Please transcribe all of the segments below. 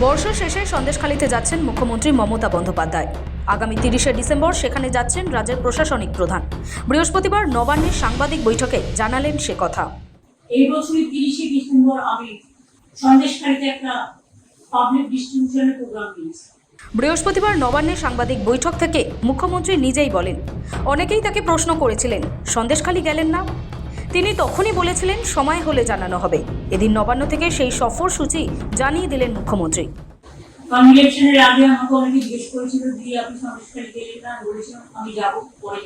বর্ষ শেষে সন্দেশখালীতে যাচ্ছেন মুখ্যমন্ত্রী মমতা বন্দ্যোপাধ্যায়। আগামী তিরিশে ডিসেম্বর সেখানে যাচ্ছেন রাজ্যের প্রশাসনিক প্রধান। বৃহস্পতিবার নবান্নের সাংবাদিক বৈঠকে জানালেন সে কথা। এই বছরের তিরিশে ডিসেম্বর আমি সন্দেশখালীতে একটা পাবলিক ডিস্ট্রিবিউশনের প্রোগ্রাম দিয়েছি বৃহস্পতিবার নবান্নের সাংবাদিক বৈঠক থেকে মুখ্যমন্ত্রী নিজেই বলেন অনেকেই তাকে প্রশ্ন করেছিলেন সন্দেশখালী গেলেন না? তিনি তখনই বলেছিলেন, সময় হলে জানানো হবে। এদিন নবান্ন থেকে সেই সফর সূচি জানিয়ে দিলেন মুখ্যমন্ত্রী। আগে আমাকে অনেকে জিজ্ঞেস করেছিল আপনি সন্দেশখালী গেলেন না বলেছিলাম, আমি যাব, পরে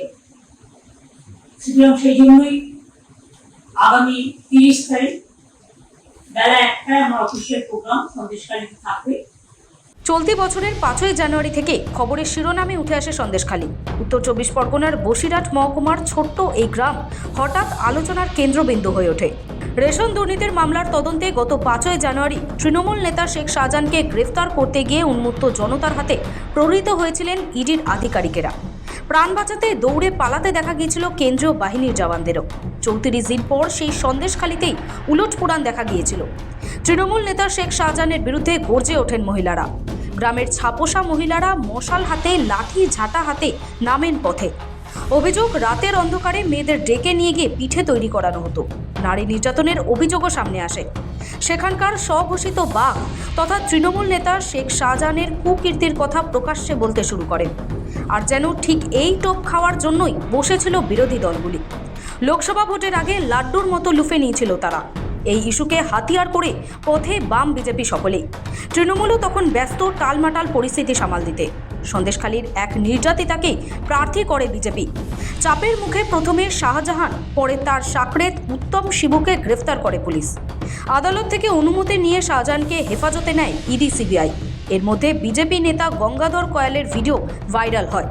সুতরাং সেই জন্যই আগামী তিরিশ তারিখ, বেলা একটায় আমার অফিসিয়াল প্রোগ্রাম সন্দেশখালীতে থাকবে। চলতি বছরের পাঁচই জানুয়ারি থেকে খবরের শিরোনামে উঠে আসে সন্দেশখালী। উত্তর চব্বিশ পরগনার বসিরহাট মহকুমার ছোট্ট এই গ্রাম হঠাৎ আলোচনার কেন্দ্রবিন্দু হয়ে ওঠে। রেশন দুর্নীতির মামলার তদন্তে গত পাঁচই জানুয়ারি তৃণমূল নেতা শেখ শাহজাহানকে গ্রেফতার করতে গিয়ে উন্মুক্ত জনতার হাতে প্রহৃত হয়েছিলেন ইডির আধিকারিকেরা। প্রাণ বাঁচাতে দৌড়ে পালাতে দেখা গিয়েছিল কেন্দ্রীয় বাহিনীর জওয়ানদেরও। চৌত্রিশ দিন পর সেই সন্দেশখালিতেই উলট দেখা গিয়েছিল। তৃণমূল নেতা শেখ শাহজাহানের বিরুদ্ধে গর্জে ওঠেন মহিলারা। গ্রামের ছাপোষা মহিলারা মশাল হাতে, লাঠি ঝাঁটা হাতে নামেন পথে। অভিযোগ, রাতের অন্ধকারে মেয়েদের ডেকে নিয়ে গিয়ে পিঠে তৈরি করানো হতো। নারী নির্যাতনের অভিযোগও সামনে আসে। সেখানকার স্বঘোষিত বাঘ তথা তৃণমূল নেতা শেখ শাহজাহানের কুকীর্তির কথা প্রকাশ্যে বলতে শুরু করেন। আর যেন ঠিক এই টোপ খাওয়ার জন্যই বসেছিল বিরোধী দলগুলি। লোকসভা ভোটের আগে লাড্ডুর মতো লুফে নিয়েছিল তারা। এই ইস্যুকে হাতিয়ার করে পথে বাম বিজেপি সকলেই। তৃণমূলও তখন ব্যস্ত টালমাটাল পরিস্থিতি সামাল দিতে। সন্দেশখালীর এক নির্যাতিতাকে প্রার্থী করে বিজেপি। চাপের মুখে প্রথমে শাহজাহান, পরে তার সাকরেত উত্তম শিবুকে গ্রেফতার করে পুলিশ। আদালত থেকে অনুমতি নিয়ে শাহজাহানকে হেফাজতে নেয় ইডি সিবিআই। এর মধ্যে বিজেপি নেতা গঙ্গাধর কয়ালের ভিডিও ভাইরাল হয়।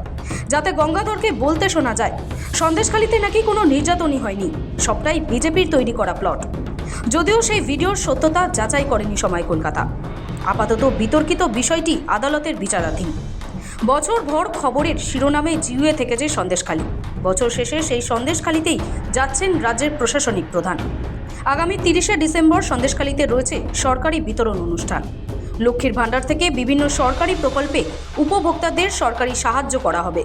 যাতে গঙ্গাধরকে বলতে শোনা যায়, সন্দেশখালীতে নাকি কোনো নির্যাতনই হয়নি। সবটাই বিজেপির তৈরি করা প্লট। যদিও সেই ভিডিওর সত্যতা যাচাই করেনি সময় কলকাতা। আপাতত বিতর্কিত বিষয়টি আদালতের বিচারাধীন। বছর ভর খবরের শিরোনামে জিউয়ে থেকেছে সন্দেশখালী। বছর শেষে সেই সন্দেশখালীতেই যাচ্ছেন রাজ্যের প্রশাসনিক প্রধান। আগামী তিরিশে ডিসেম্বর সন্দেশখালীতে রয়েছে সরকারি বিতরণ অনুষ্ঠান। লক্ষ্মীর ভাণ্ডার থেকে বিভিন্ন সরকারি প্রকল্পে উপভোক্তাদের সরকারি সাহায্য করা হবে।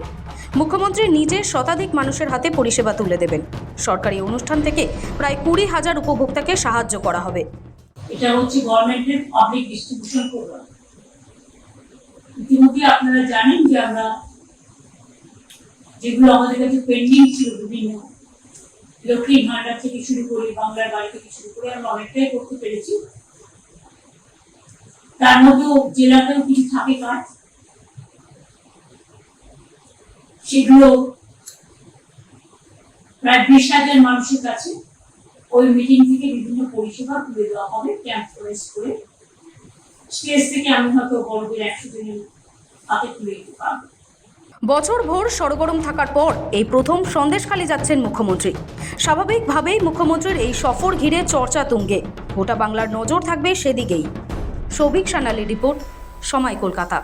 মুখ্যমন্ত্রী নিজে শতাধিক মানুষের হাতে পরিষেবা তুলে দেবেন। সরকারি অনুষ্ঠান থেকে প্রায় কুড়ি হাজার উপভোক্তাকে সাহায্য করা হবে। এটা হচ্ছে গভর্নমেন্টের পাবলিক ডিস্ট্রিবিউশন প্রোগ্রাম ইতিমধ্যে আপনারা জানেন যে আমরা যেগুলো আমাদের কাছে পেন্ডিং ছিল বিভিন্ন লক্ষ্মী ভান্ডার থেকে শুরু করে বাংলার বাড়ি থেকে শুরু করে আমরা অনেকটাই করতে পেরেছি। তার মধ্যেও জেলাতেও কিছু থাকে কাজ। সেগুলো প্রায় বিশ হাজার মানুষের কাছে ওই মিটিং থেকে বিভিন্ন পরিষেবা তুলে দেওয়া হবে ক্যাম্প ফরেস্ট করে। স্টেজ থেকে আমি হয়তো বড়দের একশো জনের হাতে তুলে দিতে পারব। বছর ভোর সরগরম থাকার পর এই প্রথম সন্দেশখালী যাচ্ছেন মুখ্যমন্ত্রী। স্বাভাবিকভাবেই মুখ্যমন্ত্রীর এই সফর ঘিরে চর্চা তুঙ্গে। গোটা বাংলার নজর থাকবে সেদিকেই। সৌভিক সানালি রিপোর্ট, সময় কলকাতা।